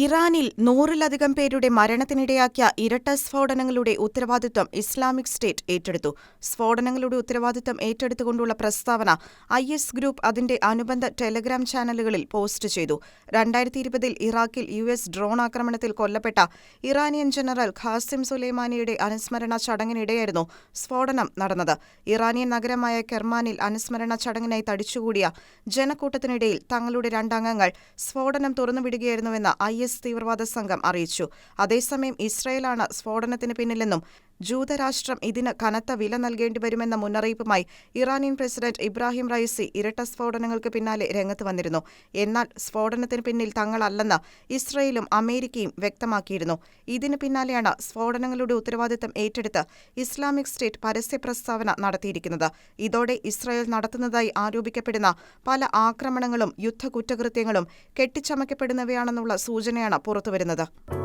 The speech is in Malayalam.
ഇറാനിൽ നൂറിലധികം പേരുടെ മരണത്തിനിടയാക്കിയ ഇരട്ട സ്ഫോടനങ്ങളുടെ ഉത്തരവാദിത്വം ഇസ്ലാമിക് സ്റ്റേറ്റ് ഏറ്റെടുത്തു. സ്ഫോടനങ്ങളുടെ ഉത്തരവാദിത്വം ഏറ്റെടുത്തുകൊണ്ടുള്ള പ്രസ്താവന ഐ എസ് ഗ്രൂപ്പ് അതിന്റെ അനുബന്ധ ടെലഗ്രാം ചാനലുകളിൽ പോസ്റ്റ് ചെയ്തു. രണ്ടായിരത്തി ഇരുപതിൽ ഇറാഖിൽ യു എസ് ഡ്രോൺ ആക്രമണത്തിൽ കൊല്ലപ്പെട്ട ഇറാനിയൻ ജനറൽ ഖാസിം സുലൈമാനിയുടെ അനുസ്മരണ ചടങ്ങിനിടെയായിരുന്നു സ്ഫോടനം നടന്നത്. ഇറാനിയൻ നഗരമായ കെർമാനിൽ അനുസ്മരണ ചടങ്ങിനായി തടിച്ചുകൂടിയ ജനക്കൂട്ടത്തിനിടയിൽ തങ്ങളുടെ രണ്ടംഗങ്ങൾ സ്ഫോടനം തുറന്നുവിടുകയായിരുന്നുവെന്ന് ഐ എസ് തീവ്രവാദ സംഘം അറിയിച്ചു. അതേസമയം ഇസ്രയേലാണ് സ്ഫോടനത്തിന് പിന്നിലെന്നും ജൂതരാഷ്ട്രം ഇതിന് കനത്ത വില നൽകേണ്ടി വരുമെന്ന മുന്നറിയിപ്പുമായി ഇറാനിയൻ പ്രസിഡന്റ് ഇബ്രാഹിം റൈസി ഇരട്ട സ്ഫോടനങ്ങൾക്ക് പിന്നാലെ രംഗത്ത് വന്നിരുന്നു. എന്നാൽ സ്ഫോടനത്തിന് പിന്നിൽ തങ്ങളല്ലെന്ന് ഇസ്രയേലും അമേരിക്കയും വ്യക്തമാക്കിയിരുന്നു. ഇതിന് പിന്നാലെയാണ് സ്ഫോടനങ്ങളുടെ ഉത്തരവാദിത്തം ഏറ്റെടുത്ത് ഇസ്ലാമിക് സ്റ്റേറ്റ് പരസ്യ പ്രസ്താവന നടത്തിയിരിക്കുന്നത്. ഇതോടെ ഇസ്രയേൽ നടത്തുന്നതായി ആരോപിക്കപ്പെടുന്ന പല ആക്രമണങ്ങളും യുദ്ധ കുറ്റകൃത്യങ്ങളും കെട്ടിച്ചമയ്ക്കപ്പെടുന്നവയാണെന്നുള്ള സൂചനയാണ് പുറത്തുവരുന്നത്